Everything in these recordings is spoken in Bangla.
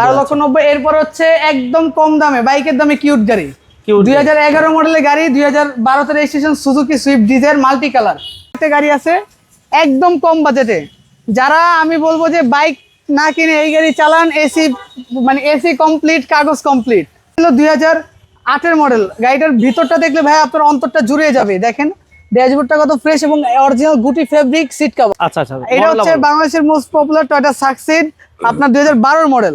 বারো লক্ষ নব্বই। এরপর হচ্ছে একদম কম দামে বাইকের দামে কিউট গাড়ি। দুই হাজার এগারো মডেলের গাড়ি দুই হাজার বারোতে registration Suzuki Swift Dzire multi colour গাড়ি আছে একদম কম বাজেটে যারা আমি বলব যে বাইক না কিনে এই গাড়ি চালান এসি মানে এসি কমপ্লিট কাগজ কমপ্লিট দুই হাজার আটের মডেল গাড়িটার ভিতরটা দেখলে ভাই আপনার অন্তরটা জুড়ে যাবে। দেখেন ড্যাশবোর্ডটা কত ফ্রেশ এবং অরিজিনাল গুটি ফেব্রিক সিট কাভার আচ্ছা আচ্ছা এটা হচ্ছে বাংলাদেশের মোস্ট পপুলার টয়টা সাকসিড আপনার দুই হাজার বারোর মডেল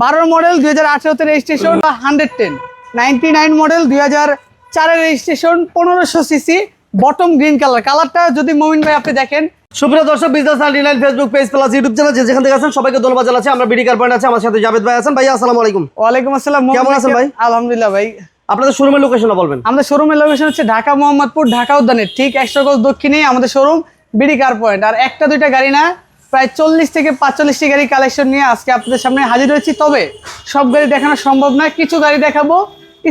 বারোর মডেল দুই হাজার আঠেরোতে রেজিস্ট্রেশন বা hundred ten ninety nine model দুই হাজার চারের রেজিস্ট্রেশন পনেরোশো সিসি বটম গ্রিন কালার কালারটা যদি মমিন ভাই আপনি দেখেন সুপ্রিয় দর্শক business nine Facebook page plus YouTube channel যেখান থেকে আছেন সবাইকে ধন্যবাদ জানাচ্ছি। আমরা বিডি কার পয়েন্ট আছে আমার সাথে জাভেদ ভাই আছেন। ভাই আসসালামু আলাইকুম। ওয়ালাইকুম আসসালাম কেমন আছেন ভাই? আলহামদুলিল্লাহ ভাই। আপনাদের শোরুমের লোকেশনটা বলবেন। আমাদের শোরুমের লোকেশন হচ্ছে ঢাকা মোহাম্মদপুর ঢাকা উদ্যানের। ঠিক একশো গজ দক্ষিণে আমাদের শোরুম বিডি কার পয়েন্ট আর একটা দুইটা গাড়ি না প্রায় চল্লিশ থেকে পাঁচচল্লিশটি গাড়ি কালেকশন নিয়ে আজকে আপনাদের সামনে হাজির হয়েছি। তবে সব গাড়ি দেখানো সম্ভব না কিছু গাড়ি দেখাবো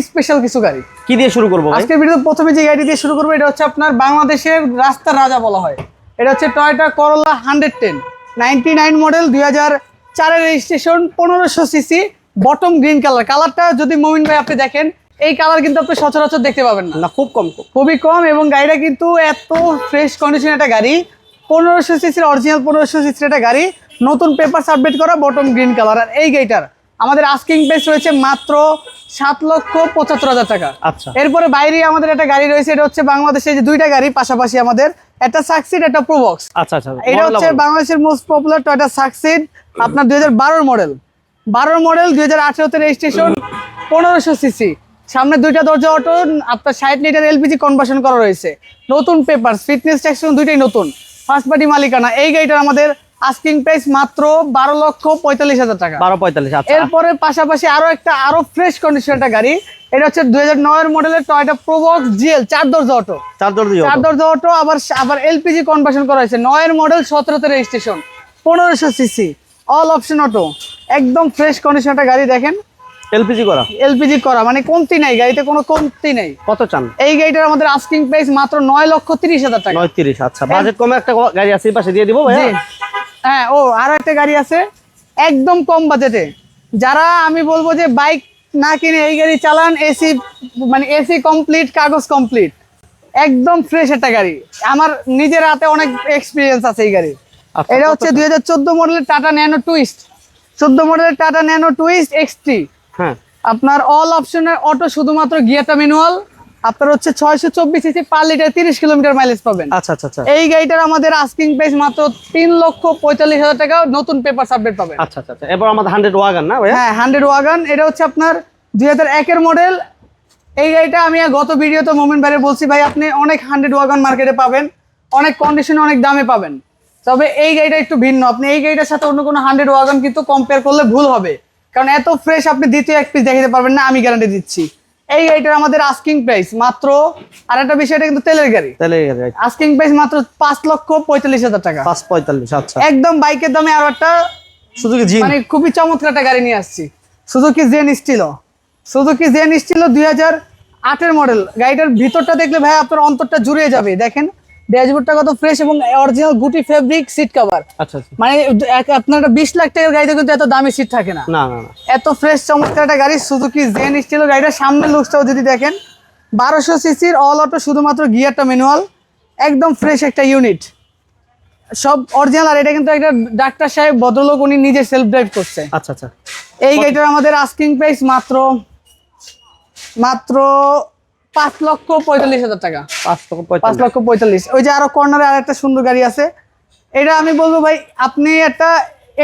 স্পেশাল কিছু গাড়ি। কি দিয়ে শুরু করব ভাই? আজকের ভিডিওতে প্রথমে যে গাড়ি দিয়ে শুরু করব এটা হচ্ছে আপনার বাংলাদেশের রাস্তার রাজা বলা হয়। এটা হচ্ছে Toyota Corolla hundred ten ninety nine model দুই হাজার চারের রেজিস্ট্রেশন পনেরোশো সিসি বটম গ্রিন কালার কালারটা যদি মমিন ভাই আপনি দেখেন এই কালার কিন্তু আপনি সচরাচর দেখতে পাবেন না। না খুব কম খুবই কম এবং গাড়িটা কিন্তু এত ফ্রেশ কন্ডিশন একটা গাড়ি। পনেরোশো সিসির অরিজিনাল পনেরোশো সিসির একটা গাড়ি নতুন পেপার সাবমিট করা বটম গ্রিন কালার আর এই গাড়িটার আমাদের আস্কিং প্রাইস রয়েছে মাত্র সাত লক্ষ পঁচাত্তর হাজার টাকা। আচ্ছা। এরপরে বাইরে আমাদের একটা গাড়ি রয়েছে এটা হচ্ছে বাংলাদেশে যে দুইটা গাড়ি পাশাপাশি আমাদের একটা সাকসিড একটা প্রোবক্স আচ্ছা আচ্ছা এটা হচ্ছে বাংলাদেশের মোস্ট পপুলার টয়টা সাকসিড আপনার দুই হাজার বারোর মডেল বারোর মডেল দুই হাজার আঠেরোতে রেজিস্ট্রেশন পনেরোশো সিসি। সামনে দুইটা দরজা অটো আপনার ষাট লিটার এলপিজি কনভার্সন করা রয়েছে। নতুন পেপার ফিটনেস ট্যাক্সন দুইটাই নতুন। ফার্স্ট পার্টি মালিকানা। এই গাড়িটার আমাদের আস্কিং প্রাইস মাত্র বারো লক্ষ পঁয়তাল্লিশ হাজার টাকা। বারো পঁয়তাল্লিশ আচ্ছা। এরপরে পাশাপাশি আরও একটা আরও ফ্রেশ কন্ডিশন একটা গাড়ি। এটা হচ্ছে দুই হাজার নয়ের মডেলের টয়টা প্রোবক্স জিএল চার দরজা অটো চার দর চার দরজা অটো আবার আবার এলপিজি কনভার্সন করা হয়েছে। নয়ের মডেল সতেরোতে রেজিস্ট্রেশন পনেরোশো সিসি অল অপশন অটো একদম ফ্রেশ কন্ডিশন একটা গাড়ি দেখেন। এলপিজি করা? এলপিজি করা মানে কমতি নাই গাড়িতে কোনো কমতি নেই। কত চান? এই গাড়িটার আমাদের আস্কিং প্রাইস মাত্র নয় লক্ষ তিরিশ হাজার টাকা। নয় তিরিশ আচ্ছা। বাজেট কমে একটা গাড়ি আছে এই পাশে দিয়ে দিব ভাই হ্যাঁ ও আরও একটা গাড়ি আছে। একদম কম বাজেটে যারা আমি বলব যে বাইক না কিনে এই গাড়ি চালান এসি মানে এসি কমপ্লিট কাগজ কমপ্লিট একদম ফ্রেশ একটা গাড়ি। আমার নিজের হাতে অনেক এক্সপিরিয়েন্স আছে এই গাড়ি আচ্ছা, এটা হচ্ছে? দুই হাজার চোদ্দ মডেলের টাটা ন্যানো টুইস্ট চোদ্দ মডেলের টাটা ন্যানো টুইস্ট এক্সটি হ্যাঁ। আপনার অল অপশনের অটো শুধুমাত্র গিয়ারটা ম্যানুয়াল আপনার হচ্ছে ছয়শো চব্বিশ সিসি পার লিটার তিরিশ কিলোমিটার মাইলেজ পাবেন। আচ্ছা আচ্ছা আচ্ছা। এই গাড়িটার আমাদের আস্কিং প্রাইস মাত্র তিন লক্ষ পঁয়তাল্লিশ হাজার টাকা নতুন পেপার সাবমিট পাবেন। আচ্ছা আচ্ছা আচ্ছা। এবার আমাদের হান্ড্রেড ওয়াগান না হ্যাঁ হান্ড্রেড ওয়াগান এটা হচ্ছে আপনার দুই হাজার একের মডেল এই গাড়িটা আমি গত ভিডিওতে মোমেন্ট বাইরে বলছি ভাই আপনি অনেক হান্ড্রেড ওয়াগান মার্কেটে পাবেন অনেক কন্ডিশনে অনেক দামে পাবেন। তবে এই গাড়িটা একটু ভিন্ন। আপনি এই গাড়িটার সাথে অন্য কোনো হান্ড্রেড ওয়াগান কিন্তু কম্পেয়ার করলে ভুল হবে। কারণ এত ফ্রেশ আপনি দ্বিতীয় এক পিস দেখাতে পারবেন না আমি গ্যারান্টি দিচ্ছি। এই গাড়িটার আমাদের আস্কিং প্রাইস মাত্র আর একটা বিষয় এটা কিন্তু তেলের গাড়ি। এই গাড়ি, আস্কিং প্রাইস মাত্র পাঁচ লক্ষ পঁয়তাল্লিশ হাজার টাকা। পাঁচ পঁয়তাল্লিশ আচ্ছা। একদম বাইকের দামে আরও একটা সুযোগে জিন। মানে খুবই চমৎকার একটা গাড়ি নিয়ে আসছি। Suzuki Zen steel Suzuki Zen steel দুই হাজার আটের মডেল গাড়িটার ভিতরটা দেখলে ভাই আপনার অন্তরটা জুড়ে যাবে দেখেন। ড্যাশবোর্ডটা কত ফ্রেশ এবং অরিজিনাল গুটি ফেব্রিক সিট কভার আচ্ছা মানে এক- আপনার একটা বিশ লাখ টাকার গাড়িতে কিন্তু এত দামি সিট থাকে না। না না এত ফ্রেশ চমৎকার একটা গাড়ি সুজুকি জেন স্টিল গাড়িটার সামনের লুকসটাও যদি দেখেন বারোশো সিসির অল অটো শুধুমাত্র গিয়ারটা ম্যানুয়াল একদম ফ্রেশ একটা ইউনিট সব অরিজিনাল আর এটা কিন্তু একটা ডাক্তার সাহেব ভদ্রলোক উনি নিজে সেলফ ড্রাইভ করছে। আচ্ছা আচ্ছা। এই গাড়িটার আমাদের আস্কিং প্রাইস মাত্র মাত্র পাঁচ লক্ষ পঁয়তাল্লিশ হাজার টাকা। পাঁচ লক্ষ পঁয়তাল্লিশ। ওই যে আরও কর্নারে আর একটা সুন্দর গাড়ি আছে। এটা আমি বলব ভাই আপনি একটা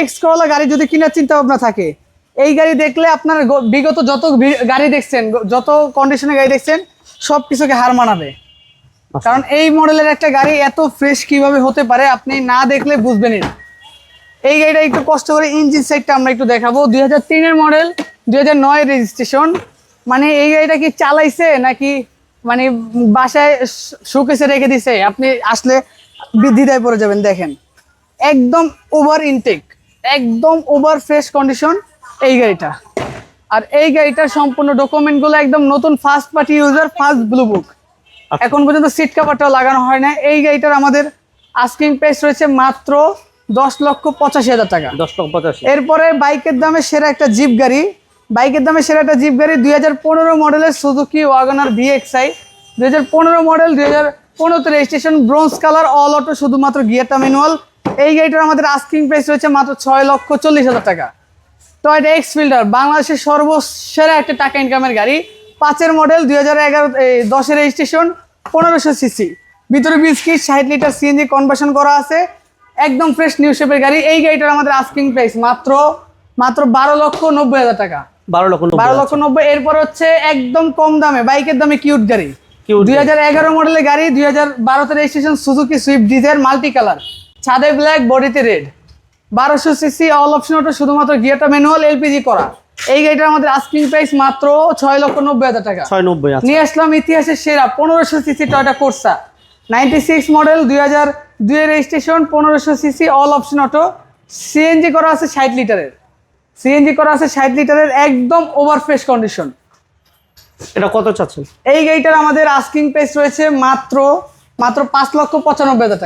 এক্স করলা গাড়ি যদি কেনার চিন্তা ভাবনা থাকে এই গাড়ি দেখলে আপনার বিগত যত গাড়ি দেখছেন যত কন্ডিশনের গাড়ি দেখছেন সব কিছুকে হার মানাবে। কারণ এই মডেলের একটা গাড়ি এত ফ্রেশ কীভাবে হতে পারে আপনি না দেখলে বুঝবেনই না। এই গাড়িটা একটু কষ্ট করে ইঞ্জিন সাইডটা আমরা একটু দেখাবো। দুই হাজার তিনের মডেল দুই হাজার নয় রেজিস্ট্রেশন মানে এই গাড়িটা কি চালাইছে নাকি মানে বাসায় শোকেসে রেখে দিছে? আপনি আসলে দ্বিধায় পড়ে যাবেন দেখেন। একদম ওভার ইনটেক একদম ওভার ফ্রেশ কন্ডিশন এই গাড়িটা। আর এই গাড়িটার সম্পূর্ণ ডকুমেন্টগুলো একদম নতুন first party user first blue book. এখন পর্যন্ত সিট কাভারটাও লাগানো হয় না এই গাড়িটার আমাদের আস্কিং প্রাইস রয়েছে মাত্র দশ লক্ষ পঁচাশি হাজার টাকা। দশ লক্ষ পঁচাশি। এরপরে বাইকের দামে সেরা একটা জিপ গাড়ি বাইকের দামে সেরা একটা জিপ গাড়ি দুই হাজার পনেরো মডেলের সুজুকি ওয়াগনার ভিএক্সআই দুই হাজার পনেরো মডেল, দুই হাজার পনেরোতে registration bronze colour all auto শুধুমাত্র গিয়ারটা ম্যানুয়াল এই গাড়িটার আমাদের আস্কিং প্রাইস রয়েছে মাত্র ছয় লক্ষ চল্লিশ হাজার টাকা। টয়টা এক্স ফিল্ডার বাংলাদেশের সর্বসেরা একটা টাকা ইনকামের গাড়ি। পাঁচের মডেল দুই হাজার এগারো দশের রেজিস্ট্রেশন পনেরোশো সিসি ভিতরে বিস্কিট ষাট লিটার সিএনজি কনভার্সন করা আছে। একদম ফ্রেশ নিউ শেপের গাড়ি। এই গাড়িটার আমাদের আস্কিং প্রাইস মাত্র মাত্র বারো লক্ষ নব্বই হাজার টাকা। বারো লক্ষ নব্বই বারো লক্ষ নব্বই এরপর হচ্ছে একদম কম দামে বাইকের দামে কিউট গাড়ি। দুই হাজার এগারো মডেলের গাড়ি দুই হাজার বারোতে registration Suzuki Swift Dzire multi colour ছাদে ব্ল্যাক বডিতে রেড বারোশো সিসি অল অপশন ওটা শুধুমাত্র গিয়ারটা ম্যানুয়াল এলপিজি করা। এই গাড়িটার আমাদের আস্কিং প্রাইস মাত্র ছয় লক্ষ নব্বই হাজার টাকা। ছয় নব্বই নিয়ে আসলাম ইতিহাসের সেরা পনেরোশো CC Toyota Corsa ninety six model দুই হাজার দুইয়ের রেজিস্ট্রেশন পনেরোশো CC all option auto CNG করা আছে ষাট লিটারের সিএনজি করা আছে ষাট লিটারের একদম ওভার ফ্রেশ কন্ডিশন এটা কত চাচ্ছেন? এই গাড়িটার আমাদের আস্কিং প্রাইস রয়েছে মাত্র মাত্র পাঁচ লক্ষ পঁচানব্বই হাজার টাকা।